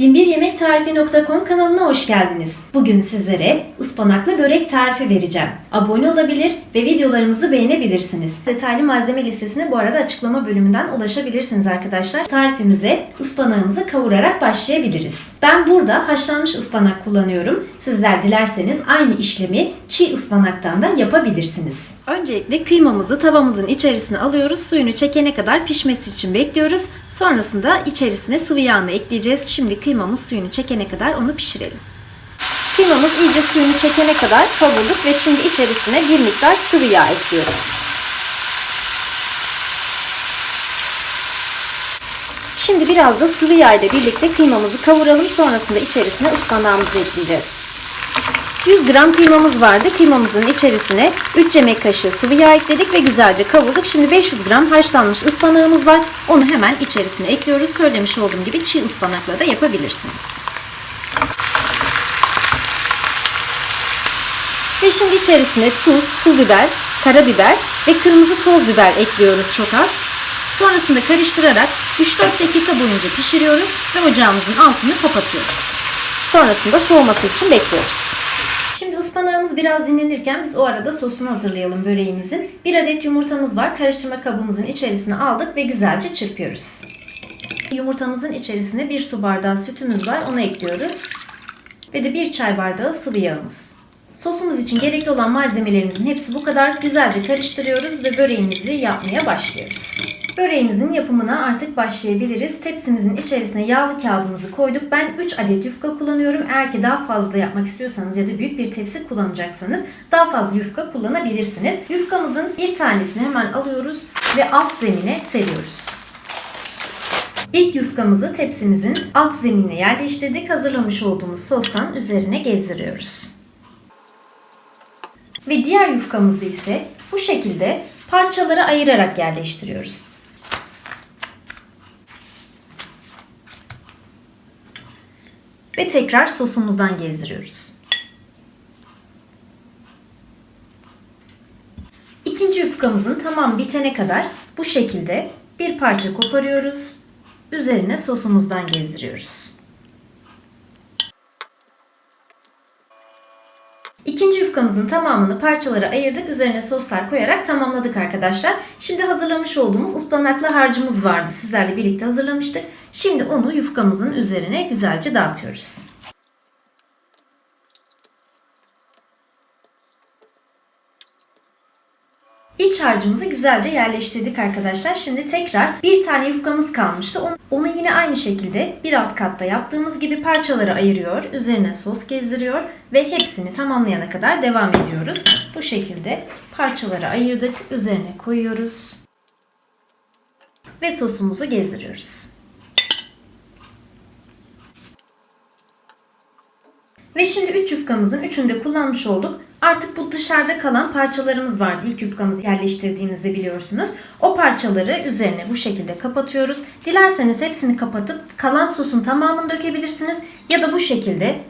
1001yemektarifi.com kanalına hoş geldiniz. Bugün sizlere ıspanaklı börek tarifi vereceğim. Abone olabilir ve videolarımızı beğenebilirsiniz. Detaylı malzeme listesine bu arada açıklama bölümünden ulaşabilirsiniz arkadaşlar. Tarifimize ıspanağımızı kavurarak başlayabiliriz. Ben burada haşlanmış ıspanak kullanıyorum. Sizler dilerseniz aynı işlemi çiğ ıspanaktan da yapabilirsiniz. Öncelikle kıymamızı tavamızın içerisine alıyoruz. Suyunu çekene kadar pişmesi için bekliyoruz. Sonrasında içerisine sıvı yağını ekleyeceğiz. Şimdi kıymamız suyunu çekene kadar onu pişirelim. Kıymamız iyice suyunu çekene kadar kavurduk ve şimdi içerisine bir miktar sıvı yağ ekliyorum. Şimdi biraz da sıvı yağ ile birlikte kıymamızı kavuralım. Sonrasında içerisine ıspanağımızı ekleyeceğiz. 100 gram kıymamız vardı. Kıymamızın içerisine 3 yemek kaşığı sıvı yağ ekledik ve güzelce kavurduk. Şimdi 500 gram haşlanmış ıspanağımız var. Onu hemen içerisine ekliyoruz. Söylemiş olduğum gibi çiğ ıspanakla da yapabilirsiniz. Ve şimdi içerisine tuz, pul biber, karabiber ve kırmızı toz biber ekliyoruz çok az. Sonrasında karıştırarak 3-4 dakika boyunca pişiriyoruz ve ocağımızın altını kapatıyoruz. Sonrasında soğuması için bekliyoruz. Biraz dinlenirken biz o arada sosunu hazırlayalım böreğimizin. Bir adet yumurtamız var. Karıştırma kabımızın içerisine aldık ve güzelce çırpıyoruz. Yumurtamızın içerisine bir su bardağı sütümüz var. Onu ekliyoruz. Ve de bir çay bardağı sıvı yağımız. Sosumuz için gerekli olan malzemelerimizin hepsi bu kadar. Güzelce karıştırıyoruz ve böreğimizi yapmaya başlıyoruz. Böreğimizin yapımına artık başlayabiliriz. Tepsimizin içerisine yağlı kağıdımızı koyduk. Ben 3 adet yufka kullanıyorum. Eğer ki daha fazla yapmak istiyorsanız ya da büyük bir tepsi kullanacaksanız daha fazla yufka kullanabilirsiniz. Yufkamızın bir tanesini hemen alıyoruz ve alt zemine seriyoruz. İlk yufkamızı tepsimizin alt zeminine yerleştirdik. Hazırlamış olduğumuz sostan üzerine gezdiriyoruz. Ve diğer yufkamızı ise bu şekilde parçalara ayırarak yerleştiriyoruz. Ve tekrar sosumuzdan gezdiriyoruz. İkinci yufkamızın tamam bitene kadar bu şekilde bir parça koparıyoruz. Üzerine sosumuzdan gezdiriyoruz. İkinci yufkamızın tamamını parçalara ayırdık. Üzerine soslar koyarak tamamladık arkadaşlar. Şimdi hazırlamış olduğumuz ıspanaklı harcımız vardı. Sizlerle birlikte hazırlamıştık. Şimdi onu yufkamızın üzerine güzelce dağıtıyoruz. Harcımızı güzelce yerleştirdik arkadaşlar. Şimdi tekrar bir tane yufkamız kalmıştı. Onu- yine aynı şekilde bir alt katta yaptığımız gibi parçalara ayırıyor. Üzerine sos gezdiriyor ve hepsini tamamlayana kadar devam ediyoruz. Bu şekilde parçalara ayırdık. Üzerine koyuyoruz. Ve sosumuzu gezdiriyoruz. Ve şimdi 3 yufkamızın 3'ünü de kullanmış olduk. Artık bu dışarıda kalan parçalarımız vardı. İlk yufkamızı yerleştirdiğimizde biliyorsunuz. O parçaları üzerine bu şekilde kapatıyoruz. Dilerseniz hepsini kapatıp kalan sosun tamamını dökebilirsiniz. Ya da bu şekilde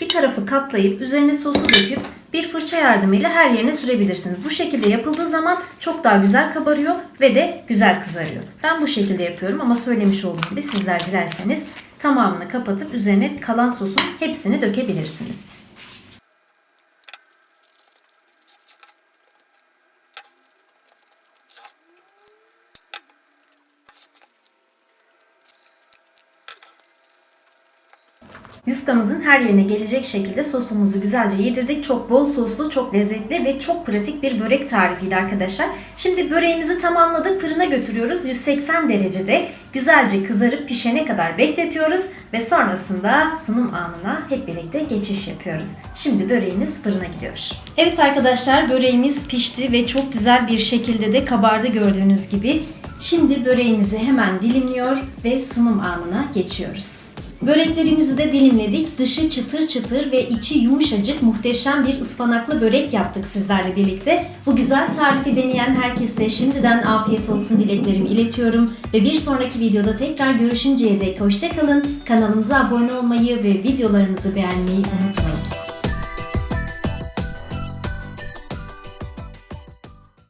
bir tarafı katlayıp üzerine sosu döküp bir fırça yardımıyla her yerine sürebilirsiniz. Bu şekilde yapıldığı zaman çok daha güzel kabarıyor ve de güzel kızarıyor. Ben bu şekilde yapıyorum ama söylemiş olduğum gibi sizler dilerseniz tamamını kapatıp üzerine kalan sosun hepsini dökebilirsiniz. Yufkamızın her yerine gelecek şekilde sosumuzu güzelce yedirdik. Çok bol soslu, çok lezzetli ve çok pratik bir börek tarifiydi arkadaşlar. Şimdi böreğimizi tamamladık. Fırına götürüyoruz. 180 derecede güzelce kızarıp pişene kadar bekletiyoruz. Ve sonrasında sunum anına hep birlikte geçiş yapıyoruz. Şimdi böreğimiz fırına gidiyor. Evet arkadaşlar böreğimiz pişti ve çok güzel bir şekilde de kabardı gördüğünüz gibi. Şimdi böreğimizi hemen dilimliyor ve sunum anına geçiyoruz. Böreklerimizi de dilimledik. Dışı çıtır çıtır ve içi yumuşacık muhteşem bir ıspanaklı börek yaptık sizlerle birlikte. Bu güzel tarifi deneyen herkese şimdiden afiyet olsun dileklerimi iletiyorum. Ve bir sonraki videoda tekrar görüşünceye dek hoşçakalın. Kanalımıza abone olmayı ve videolarımızı beğenmeyi unutmayın.